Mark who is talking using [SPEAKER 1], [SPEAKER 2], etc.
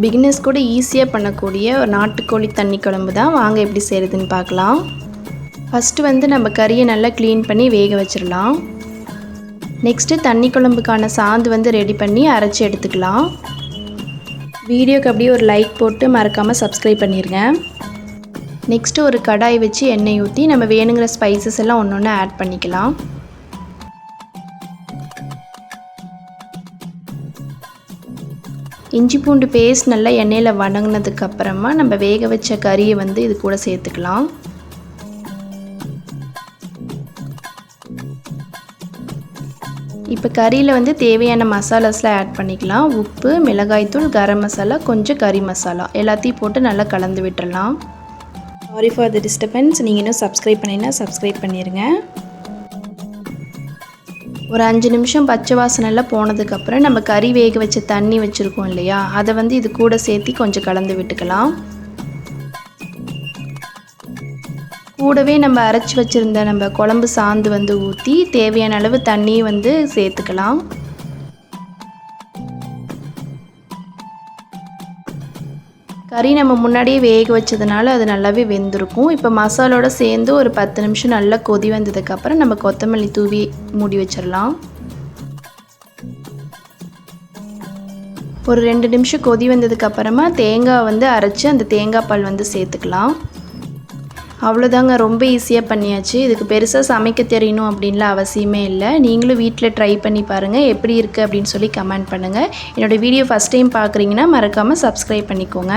[SPEAKER 1] Beginners கூட ஈஸியாக பண்ணக்கூடிய ஒரு நாட்டுக்கோழி தண்ணி குழம்பு தான். வாங்க எப்படி செய்கிறதுன்னு பார்க்கலாம். ஃபஸ்ட்டு வந்து நம்ம கறியை நல்லா க்ளீன் பண்ணி வேக வச்சிடலாம். நெக்ஸ்ட்டு தண்ணி குழம்புக்கான சாந்து வந்து ரெடி பண்ணி அரைச்சி எடுத்துக்கலாம். வீடியோக்கு அப்படியே ஒரு லைக் போட்டு மறக்காமல் சப்ஸ்கிரைப் பண்ணிடுங்க நெக்ஸ்ட்டு ஒரு கடாய் வச்சு எண்ணெய் ஊற்றி நம்ம வேணுங்கிற ஸ்பைசஸ் எல்லாம் ஒன்று ஒன்று ஆட் பண்ணிக்கலாம். இஞ்சி பூண்டு பேஸ்ட் நல்லா எண்ணெயில் வணங்கினதுக்கு அப்புறமா நம்ம வேக வச்ச கறியை வந்து இது கூட சேர்த்துக்கலாம். இப்போ கறியில் வந்து தேவையான மசாலாஸ்லாம் ஆட் பண்ணிக்கலாம். உப்பு மிளகாய்த்தூள் கரம் மசாலா கொஞ்சம் கறி மசாலா. எல்லாத்தையும் போட்டு நல்லா கலந்து விட்டுறலாம். சாரி ஃபார் த டிஸ்டர்பன்ஸ் நீங்கள் இன்னும் சப்ஸ்கிரைப் பண்ணினா சப்ஸ்கிரைப் பண்ணிடுங்க ஒரு அஞ்சு நிமிஷம் பச்சை வாசனைலாம் போனதுக்கப்புறம் நம்ம கறி வேக வச்ச தண்ணி வச்சுருக்கோம் இல்லையா? அதை வந்து இது கூட சேர்த்து கொஞ்சம் கலந்து விட்டுக்கலாம். கூடவே நம்ம அரைச்சி வச்சுருந்த நம்ம குழம்பு சாந்து வந்து ஊற்றி தேவையான அளவு தண்ணியை வந்து சேர்த்துக்கலாம். கறி நம்ம முன்னாடியே வேக வச்சதுனால அது நல்லாவே வெந்திருக்கும். இப்போ மசாலோட சேர்ந்து ஒரு பத்து நிமிஷம் நல்லா கொதி வந்ததுக்கப்புறம் நம்ம கொத்தமல்லி தூவி மூடி வச்சிடலாம். ஒரு ரெண்டு நிமிஷம் கொதி வந்ததுக்கப்புறமா தேங்காய் வந்து அரைச்சி அந்த தேங்காய் பால் வந்து சேர்த்துக்கலாம். அவ்வளோதாங்க ரொம்ப ஈஸியாக பண்ணியாச்சு. இதுக்கு பெருசாக சமைக்க தெரியணும் அப்படின்லாம் அவசியமே இல்லை. நீங்களும் வீட்டில் ட்ரை பண்ணி பாருங்கள் எப்படி இருக்குது அப்படின்னு சொல்லி கமெண்ட் பண்ணுங்கள் என்னோடய வீடியோ ஃபஸ்ட் டைம் பார்க்குறீங்கன்னா மறக்காமல் சப்ஸ்கிரைப் பண்ணிக்கோங்க.